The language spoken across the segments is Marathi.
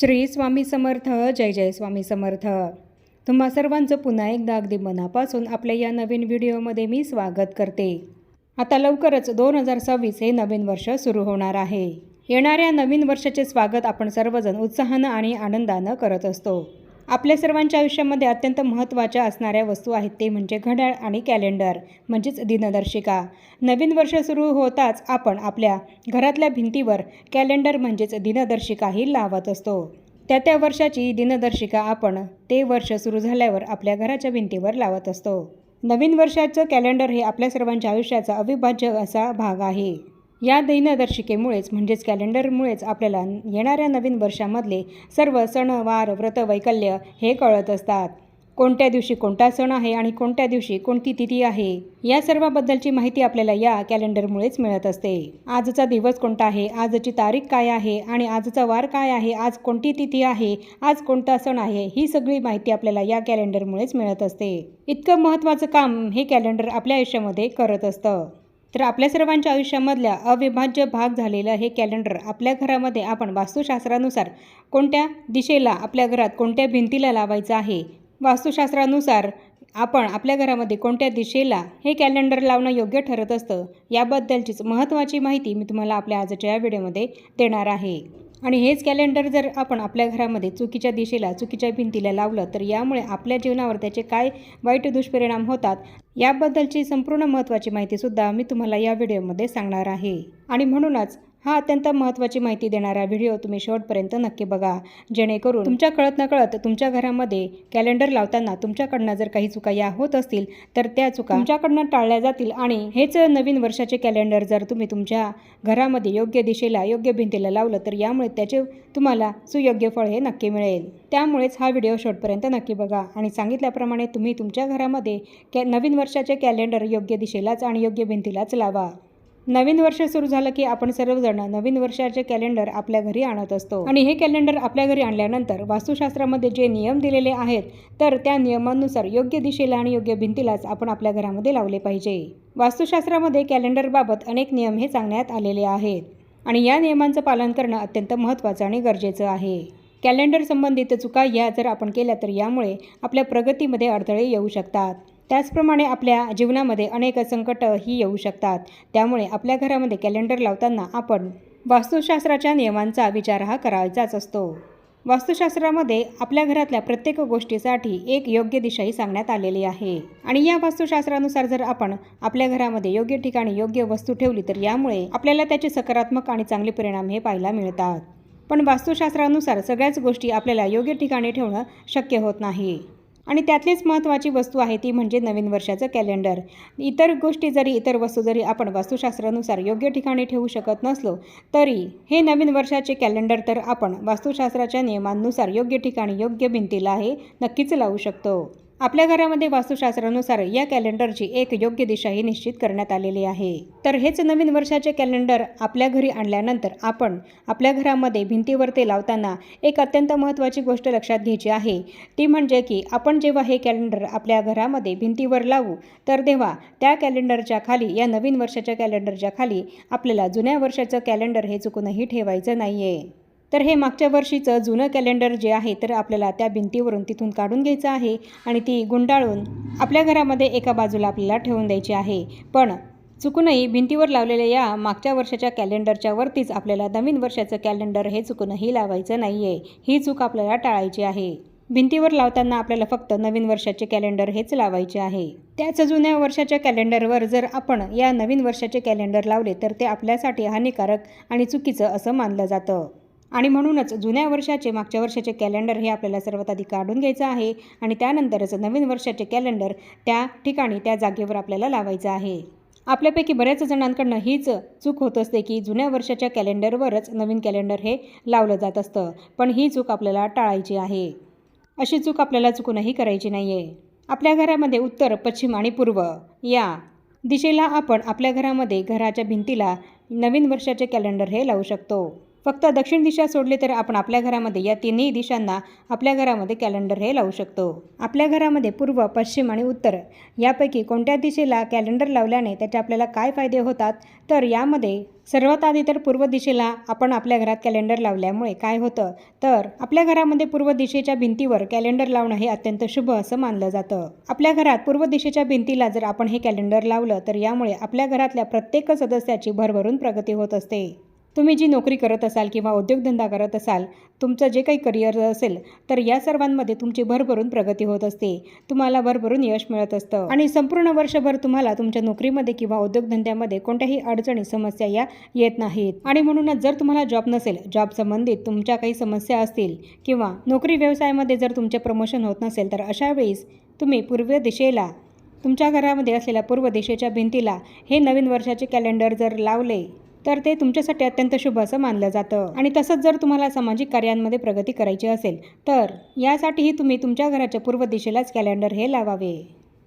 श्री स्वामी समर्थ जय जय स्वामी समर्थ. तुम्हा सर्वांचं पुन्हा एकदा अगदी मनापासून आपल्या या नवीन व्हिडिओमध्ये मी स्वागत करते. आता लवकरच दोन हजार सव्वीस हे नवीन वर्ष सुरू होणार आहे. येणाऱ्या नवीन वर्षाचे स्वागत आपण सर्वजण उत्साहानं आणि आनंदानं करत असतो. आपल्या सर्वांच्या आयुष्यामध्ये अत्यंत महत्त्वाच्या असणाऱ्या वस्तू आहेत ते म्हणजे घड्याळ आणि कॅलेंडर म्हणजेच दिनदर्शिका. नवीन वर्ष सुरू होताच आपण आपल्या घरातल्या भिंतीवर कॅलेंडर म्हणजेच दिनदर्शिकाही लावत असतो. त्या त्या वर्षाची दिनदर्शिका आपण ते वर्ष सुरू झाल्यावर आपल्या घराच्या भिंतीवर लावत असतो. नवीन वर्षाचं कॅलेंडर हे आपल्या सर्वांच्या आयुष्याचा अविभाज्य असा भाग आहे. या दिनदर्शिकेमुळेच म्हणजेच कॅलेंडरमुळेच आपल्याला येणाऱ्या नवीन वर्षामधले सर्व सण वार व्रत वैकल्य हे कळत असतात. कोणत्या दिवशी कोणता सण आहे आणि कोणत्या दिवशी कोणती तिथी आहे या सर्वाबद्दलची माहिती आपल्याला या कॅलेंडरमुळेच मिळत असते. आजचा दिवस कोणता आहे आजची तारीख काय आहे आणि आजचा वार काय आहे आज कोणती तिथी आहे आज कोणता सण आहे ही सगळी माहिती आपल्याला या कॅलेंडरमुळेच मिळत असते. इतकं महत्त्वाचं काम हे कॅलेंडर आपल्या आयुष्यामध्ये करत असतं. तर आपल्या सर्वांच्या आयुष्यामधल्या अविभाज्य भाग झालेलं हे कॅलेंडर आपल्या घरामध्ये आपण वास्तुशास्त्रानुसार कोणत्या दिशेला आपल्या घरात कोणत्या भिंतीला लावायचं आहे? वास्तुशास्त्रानुसार आपण आपल्या घरामध्ये कोणत्या दिशेला हे कॅलेंडर लावणं योग्य ठरत असतं? याबद्दलचीच महत्त्वाची माहिती मी तुम्हाला आपल्या आजच्या या व्हिडिओमध्ये देणार आहे. आणि हेच कॅलेंडर जर आपण आपल्या घरामध्ये चुकीच्या दिशेला चुकीच्या भिंतीला लावलं तर यामुळे आपल्या जीवनावर त्याचे काय वाईट दुष्परिणाम होतात याबद्दलची संपूर्ण महत्त्वाची माहितीसुद्धा मी तुम्हाला या व्हिडिओमध्ये सांगणार आहे. आणि म्हणूनच हा अत्यंत महत्त्वाची माहिती देणारा व्हिडिओ तुम्ही शेवटपर्यंत नक्की बघा. जेणेकरून तुमच्या कळत नकळत तुमच्या घरामध्ये कॅलेंडर लावताना तुमच्याकडनं जर काही चुका या होत असतील तर त्या चुका तुमच्याकडनं टाळल्या जातील. आणि हेच नवीन वर्षाचे कॅलेंडर जर तुम्ही तुमच्या घरामध्ये योग्य दिशेला योग्य भिंतीला लावलं तर यामुळे त्याचे तुम्हाला सुयोग्य फळ हे नक्की मिळेल. त्यामुळेच हा व्हिडिओ शेवटपर्यंत नक्की बघा. आणि सांगितल्याप्रमाणे तुम्ही तुमच्या घरामध्ये कॅ नवीन वर्षाचे कॅलेंडर योग्य दिशेलाच आणि योग्य भिंतीलाच लावा. नवीन वर्ष सुरू झालं की आपण सर्वजण नवीन वर्षाचे कॅलेंडर आपल्या घरी आणत असतो. आणि हे कॅलेंडर आपल्या घरी आणल्यानंतर वास्तुशास्त्रामध्ये जे नियम दिलेले आहेत तर त्या नियमांनुसार योग्य दिशेला आणि योग्य भिंतीलाच आपण आपल्या घरामध्ये लावले पाहिजे. वास्तुशास्त्रामध्ये कॅलेंडरबाबत अनेक नियम हे सांगण्यात आलेले आहेत. आणि या नियमांचं पालन करणं अत्यंत महत्त्वाचं आणि गरजेचं आहे. कॅलेंडर संबंधित चुका या जर आपण केल्या तर यामुळे आपल्या प्रगतीमध्ये अडथळे येऊ शकतात. त्याचप्रमाणे आपल्या जीवनामध्ये अनेक संकट ही येऊ शकतात. त्यामुळे आपल्या घरामध्ये कॅलेंडर लावताना आपण वास्तुशास्त्राच्या नियमांचा विचार हा करायचाच असतो. वास्तुशास्त्रामध्ये आपल्या घरातल्या प्रत्येक गोष्टीसाठी एक योग्य दिशाही सांगण्यात आलेली आहे. आणि या वास्तुशास्त्रानुसार जर आपण आपल्या घरामध्ये योग्य ठिकाणी योग्य वस्तू ठेवली तर यामुळे आपल्याला त्याचे सकारात्मक आणि चांगले परिणाम हे पाहायला मिळतात. पण वास्तुशास्त्रानुसार सगळ्याच गोष्टी आपल्याला योग्य ठिकाणी ठेवणं शक्य होत नाही. आणि त्यातलीच महत्त्वाची वस्तू आहे ती म्हणजे नवीन वर्षाचं कॅलेंडर इतर गोष्टी जरी इतर वस्तू जरी आपण वास्तुशास्त्रानुसार योग्य ठिकाणी ठेवू शकत नसलो तरी हे नवीन वर्षाचे कॅलेंडर तर आपण वास्तुशास्त्राच्या नियमांनुसार योग्य ठिकाणी योग्य भिंतीला हे नक्कीच लावू शकतो. आपल्या घरामध्ये वास्तुशास्त्रानुसार या कॅलेंडरची एक योग्य दिशाही निश्चित करण्यात आलेली आहे. तर हेच नवीन वर्षाचे कॅलेंडर आपल्या घरी आणल्यानंतर आपण आपल्या घरामध्ये भिंतीवर ते लावताना एक अत्यंत महत्त्वाची गोष्ट लक्षात घ्यायची आहे. ती म्हणजे की आपण जेव्हा हे कॅलेंडर आपल्या घरामध्ये भिंतीवर लावू तर तेव्हा त्या कॅलेंडरच्या खाली या नवीन वर्षाच्या कॅलेंडरच्या खाली आपल्याला जुन्या वर्षाचं कॅलेंडर हे चुकूनही ठेवायचं नाही आहे तर हे मागच्या वर्षीचं जुनं कॅलेंडर जे आहे तर आपल्याला त्या भिंतीवरून तिथून काढून घ्यायचं आहे आणि ती गुंडाळून आपल्या घरामध्ये एका बाजूला आपल्याला ठेवून द्यायची आहे. पण चुकूनही भिंतीवर लावलेल्या या मागच्या वर्षाच्या कॅलेंडरच्या वरतीच आपल्याला नवीन वर्षाचं कॅलेंडर हे चुकूनही लावायचं नाही आहे ही चूक आपल्याला टाळायची आहे. भिंतीवर लावताना आपल्याला फक्त नवीन वर्षाचे कॅलेंडर हेच लावायचे आहे. त्याच जुन्या वर्षाच्या कॅलेंडरवर जर आपण या नवीन वर्षाचे कॅलेंडर लावले तर ते आपल्यासाठी हानिकारक आणि चुकीचं असं मानलं जातं. आणि म्हणूनच जुन्या वर्षाचे मागच्या वर्षाचे कॅलेंडर हे आपल्याला सर्वात आधी काढून घ्यायचं आहे आणि त्यानंतरच नवीन वर्षाचे कॅलेंडर त्या ठिकाणी त्या जागेवर आपल्याला लावायचं आहे. आपल्यापैकी बऱ्याच जणांकडनं हीच चूक होत असते की जुन्या वर्षाच्या कॅलेंडरवरच नवीन कॅलेंडर हे लावलं जात असतं पण ही चूक आपल्याला टाळायची आहे. अशी चूक आपल्याला चुकूनही करायची नाही आहे आपल्या घरामध्ये उत्तर पश्चिम आणि पूर्व या दिशेला आपण आपल्या घरामध्ये घराच्या भिंतीला नवीन वर्षाचे कॅलेंडर हे लावू शकतो. फक्त दक्षिण दिशा सोडली तर आपण आपल्या घरामध्ये या तिन्ही दिशांना आपल्या घरामध्ये कॅलेंडर हे लावू शकतो. आपल्या घरामध्ये पूर्व पश्चिम आणि उत्तर. यापैकी कोणत्या दिशेला कॅलेंडर लावल्याने त्याचे आपल्याला काय फायदे होतात? तर यामध्ये सर्वात आधी तर पूर्व दिशेला आपण आपल्या घरात कॅलेंडर लावल्यामुळे काय होतं? तर आपल्या घरामध्ये पूर्व दिशेच्या भिंतीवर कॅलेंडर लावणं हे अत्यंत शुभ असं मानलं जातं. आपल्या घरात पूर्व दिशेच्या भिंतीला जर आपण हे कॅलेंडर लावलं तर यामुळे आपल्या घरातल्या प्रत्येक सदस्याची भरभरून प्रगती होत असते. तुम्ही जी नोकरी करत असाल किंवा उद्योगधंदा करत असाल तुमचं जे काही करिअर असेल तर या सर्वांमध्ये तुमची भरभरून प्रगती होत असते. तुम्हाला भरभरून यश मिळत असतं. आणि संपूर्ण वर्षभर तुम्हाला तुमच्या नोकरीमध्ये किंवा उद्योगधंद्यामध्ये कोणत्याही अडचणी समस्या या येत नाहीत. आणि म्हणूनच जर तुम्हाला जॉब नसेल जॉब संबंधित तुमच्या काही समस्या असतील किंवा नोकरी व्यवसायामध्ये जर तुमचे प्रमोशन होत नसेल तर अशा वेळेस तुम्ही पूर्व दिशेला तुमच्या घरामध्ये असलेल्या पूर्व दिशेच्या भिंतीला हे नवीन वर्षाचे कॅलेंडर जर लावले तर ते तुमच्यासाठी अत्यंत शुभ असं मानलं जातं. आणि तसंच जर तुम्हाला सामाजिक कार्यांमध्ये प्रगती करायची असेल तर यासाठीही तुम्ही तुमच्या घराच्या पूर्व दिशेलाच कॅलेंडर हे लावावे.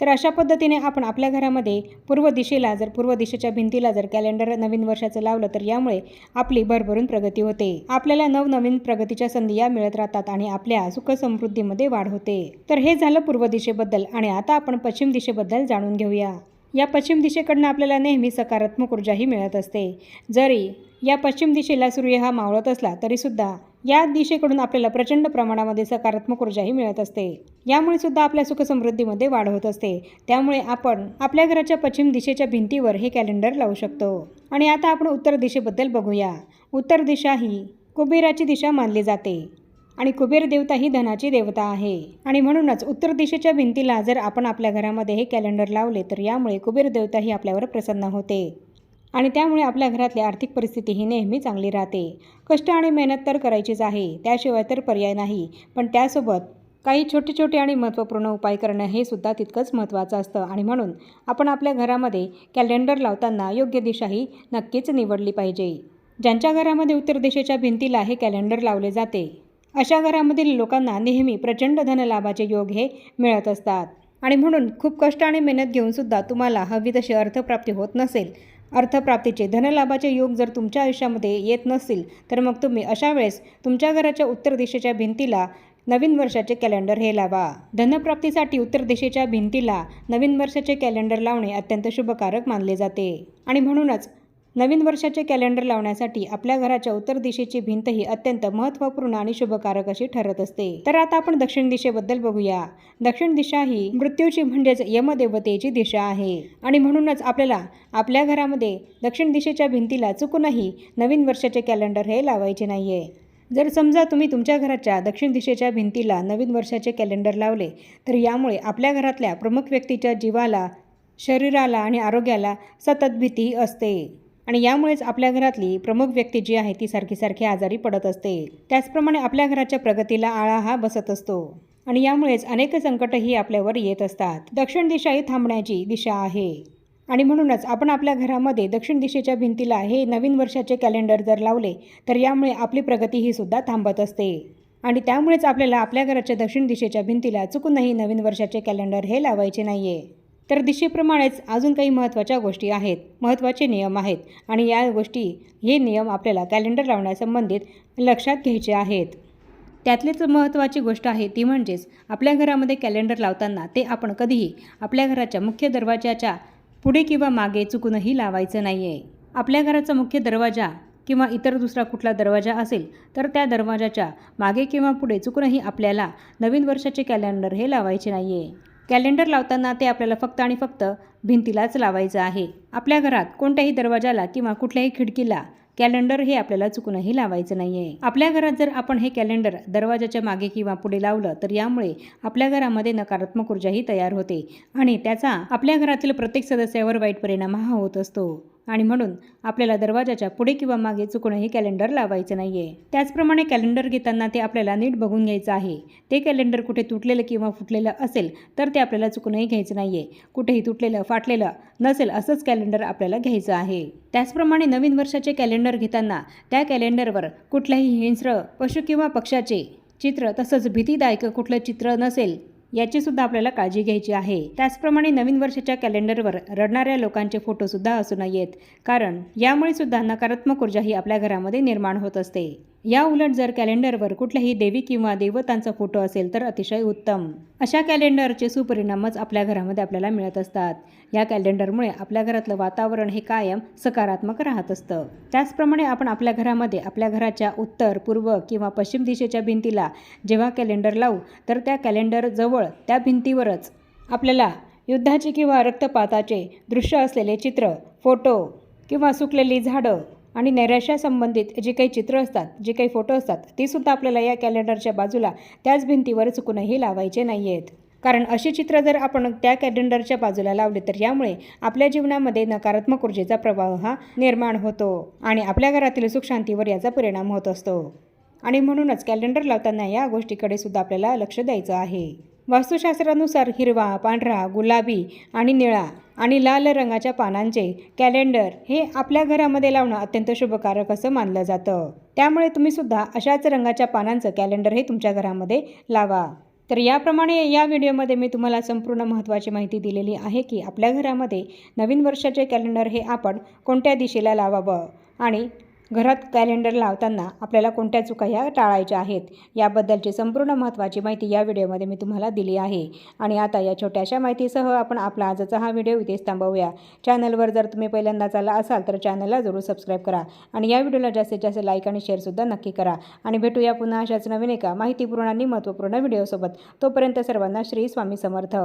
तर अशा पद्धतीने आपण आपल्या घरामध्ये पूर्व दिशेला जर पूर्व दिशेच्या भिंतीला जर कॅलेंडर नवीन वर्षाचं लावलं तर यामुळे आपली भरभरून प्रगती होते. आपल्याला नवनवीन प्रगतीच्या संधी या मिळत राहतात आणि आपल्या सुख समृद्धीमध्ये वाढ होते. तर हे झालं पूर्व दिशेबद्दल आणि आता आपण पश्चिम दिशेबद्दल जाणून घेऊया. या पश्चिम दिशेकडनं आपल्याला नेहमी सकारात्मक ऊर्जाही मिळत असते. जरी या पश्चिम दिशेला सूर्य हा मावळत असला तरीसुद्धा या दिशेकडून आपल्याला प्रचंड प्रमाणामध्ये सकारात्मक ऊर्जाही मिळत असते. यामुळे सुद्धा आपल्या सुखसमृद्धीमध्ये वाढ होत असते. त्यामुळे आपण आपल्या घराच्या पश्चिम दिशेच्या भिंतीवर हे कॅलेंडर लावू शकतो. आणि आता आपण उत्तर दिशेबद्दल बघूया. उत्तर दिशा ही कुबेराची दिशा मानली जाते. आणि कुबेर देवता ही धनाची देवता आहे. आणि म्हणूनच उत्तर दिशेच्या भिंतीला जर आपण आपल्या घरामध्ये हे कॅलेंडर लावले तर यामुळे कुबेर देवता ही आपल्यावर प्रसन्न होते. आणि त्यामुळे आपल्या घरातली आर्थिक परिस्थिती ही नेहमी चांगली राहते. कष्ट आणि मेहनत तर करायचीच आहे त्याशिवाय तर पर्याय नाही. पण त्यासोबत काही छोटे छोटे आणि महत्त्वपूर्ण उपाय करणं हे सुद्धा तितकंच महत्त्वाचं असतं. आणि म्हणून आपण आपल्या घरामध्ये कॅलेंडर लावताना योग्य दिशा ही नक्कीच निवडली पाहिजे. ज्यांच्या घरामध्ये उत्तर दिशेच्या भिंतीला हे कॅलेंडर लावले जाते अशा घरामधील लोकांना नेहमी प्रचंड धनलाभाचे योग हे मिळत असतात. आणि म्हणून खूप कष्ट आणि मेहनत घेऊन सुद्धा तुम्हाला हवी तशी अर्थप्राप्ती होत नसेल. अर्थप्राप्तीचे धनलाभाचे योग जर तुमच्या आयुष्यामध्ये येत नसतील तर मग तुम्ही अशा वेळेस तुमच्या घराच्या उत्तर दिशेच्या भिंतीला नवीन वर्षाचे कॅलेंडर हे लावा. धनप्राप्तीसाठी उत्तर दिशेच्या भिंतीला नवीन वर्षाचे कॅलेंडर लावणे अत्यंत शुभकारक मानले जाते. आणि म्हणूनच नवीन वर्षाचे कॅलेंडर लावण्यासाठी आपल्या घराच्या उत्तर दिशेची भिंत ही अत्यंत महत्त्वपूर्ण आणि शुभकारक अशी ठरत असते. तर आता आपण दक्षिण दिशेबद्दल बघूया. दक्षिण दिशा ही मृत्यूची म्हणजेच यमदेवतेची दिशा आहे. आणि म्हणूनच आपल्याला आपल्या घरामध्ये दक्षिण दिशेच्या भिंतीला चुकूनही नवीन वर्षाचे कॅलेंडर हे लावायचे नाहीये. जर समजा तुम्ही तुमच्या घराच्या दक्षिण दिशेच्या भिंतीला नवीन वर्षाचे कॅलेंडर लावले तर यामुळे आपल्या घरातल्या प्रमुख व्यक्तीच्या जीवाला शरीराला आणि आरोग्याला सतत भीती असते. आणि यामुळेच आपल्या घरातली प्रमुख व्यक्ती जी आहे ती सारखी सारखी आजारी पडत असते. त्याचप्रमाणे आपल्या घराच्या प्रगतीला आळा हा बसत असतो. आणि यामुळेच अनेक संकटही आपल्यावर येत असतात. दक्षिण दिशा ही थांबण्याची दिशा आहे. आणि म्हणूनच आपण आपल्या घरामध्ये दक्षिण दिशेच्या भिंतीला हे नवीन वर्षाचे कॅलेंडर जर लावले तर यामुळे आपली प्रगती ही सुद्धा थांबत असते. आणि त्यामुळेच आपल्याला आपल्या घराच्या दक्षिण दिशेच्या भिंतीला चुकूनही नवीन वर्षाचे कॅलेंडर हे लावायचे नाहीये. तर दिशेप्रमाणेच अजून काही महत्त्वाच्या गोष्टी आहेत. महत्त्वाचे नियम आहेत आणि या गोष्टी हे नियम आपल्याला कॅलेंडर लावण्यासंबंधित लक्षात घ्यायचे आहेत. त्यातलीच महत्त्वाची गोष्ट आहे ती म्हणजेच आपल्या घरामध्ये कॅलेंडर लावताना ते आपण कधीही आपल्या घराच्या मुख्य दरवाजाच्या पुढे किंवा मागे चुकूनही लावायचं नाही आहे आपल्या घराचा मुख्य दरवाजा किंवा इतर दुसरा कुठला दरवाजा असेल तर त्या दरवाजाच्या मागे किंवा पुढे चुकूनही आपल्याला नवीन वर्षाचे कॅलेंडर हे लावायचे नाही आहे कॅलेंडर लावताना ते आपल्याला फक्त आणि फक्त भिंतीलाच लावायचं आहे. आपल्या घरात कोणत्याही दरवाजाला किंवा कुठल्याही खिडकीला कॅलेंडर हे आपल्याला चुकूनही लावायचं नाही आहे आपल्या घरात जर आपण हे कॅलेंडर दरवाजाच्या मागे किंवा पुढे लावलं तर यामुळे आपल्या घरामध्ये नकारात्मक ऊर्जाही तयार होते आणि त्याचा आपल्या घरातील प्रत्येक सदस्यावर वाईट परिणाम हा होत असतो. आणि म्हणून आपल्याला दरवाजाच्या पुढे किंवा मागे चुकूनही कॅलेंडर लावायचं नाही आहे त्याचप्रमाणे कॅलेंडर घेताना ते आपल्याला नीट बघून घ्यायचं आहे. ते कॅलेंडर कुठे तुटलेलं किंवा फुटलेलं असेल तर ते आपल्याला चुकूनही घ्यायचं नाही आहे कुठेही तुटलेलं फाटलेलं नसेल असंच कॅलेंडर आपल्याला घ्यायचं आहे. त्याचप्रमाणे नवीन वर्षाचे कॅलेंडर घेताना त्या कॅलेंडरवर कुठल्याही हिंस्र पशु किंवा पक्षाचे चित्र तसंच भीतीदायक कुठलं चित्र नसेल याची सुद्धा आपल्याला काळजी घ्यायची आहे. त्याचप्रमाणे नवीन वर्षाच्या कॅलेंडरवर रडणाऱ्या लोकांचे फोटो सुद्धा असू नयेत. कारण यामुळे सुद्धा नकारात्मक ऊर्जा ही आपल्या घरामध्ये निर्माण होत असते. या उलट जर कॅलेंडरवर कुठल्याही देवी किंवा देवतांचा फोटो असेल तर अतिशय उत्तम. अशा कॅलेंडरचे सुपरिणामच आपल्या घरामध्ये आपल्याला मिळत असतात. या कॅलेंडरमुळे आपल्या घरातलं वातावरण हे कायम सकारात्मक राहत असतं. त्याचप्रमाणे आपण आपल्या घरामध्ये आपल्या घराच्या उत्तर पूर्व किंवा पश्चिम दिशेच्या भिंतीला जेव्हा कॅलेंडर लावू तर त्या कॅलेंडरजवळ त्या भिंतीवरच आपल्याला युद्धाचे किंवा रक्तपाताचे दृश्य असलेले चित्र फोटो किंवा सुकलेली झाडं आणि नैराश्या संबंधित जे काही चित्र असतात जे काही फोटो असतात तीसुद्धा आपल्याला या कॅलेंडरच्या बाजूला त्याच भिंतीवर चुकूनही लावायचे नाही आहेत कारण अशी चित्र जर आपण त्या कॅलेंडरच्या बाजूला लावले तर यामुळे आपल्या जीवनामध्ये नकारात्मक ऊर्जेचा प्रभाव हा निर्माण होतो आणि आपल्या घरातील सुखशांतीवर याचा परिणाम होत असतो. आणि म्हणूनच कॅलेंडर लावताना या गोष्टीकडे सुद्धा आपल्याला लक्ष द्यायचं आहे. वास्तुशास्त्रानुसार हिरवा पांढरा गुलाबी आणि निळा आणि लाल रंगाच्या पानांचे कॅलेंडर हे आपल्या घरामध्ये लावणं अत्यंत शुभकारक असं मानलं जातं. त्यामुळे तुम्ही सुद्धा अशाच रंगाच्या पानांचं कॅलेंडर हे तुमच्या घरामध्ये लावा. तर याप्रमाणे या व्हिडिओमध्ये मी तुम्हाला संपूर्ण महत्त्वाची माहिती दिलेली आहे की आपल्या घरामध्ये नवीन वर्षाचे कॅलेंडर हे आपण कोणत्या दिशेला लावावं आणि घरात कॅलेंडर लावताना आपल्याला कोणत्या चुका ह्या टाळायच्या आहेत याबद्दलची संपूर्ण महत्त्वाची माहिती या व्हिडिओमध्ये मी तुम्हाला दिली आहे. आणि आता या छोट्याशा माहितीसह आपण आपला आजचा हा व्हिडिओ इथेच थांबवूया. चॅनलवर जर तुम्ही पहिल्यांदाच आला असाल तर चॅनलला जरूर सबस्क्राईब करा आणि या व्हिडिओला जास्तीत जास्त लाईक आणि शेअरसुद्धा नक्की करा. आणि भेटूया पुन्हा अशाच नवीन एका माहितीपूर्ण आणि महत्त्वपूर्ण व्हिडिओसोबत. तोपर्यंत सर्वांना श्री स्वामी समर्थ.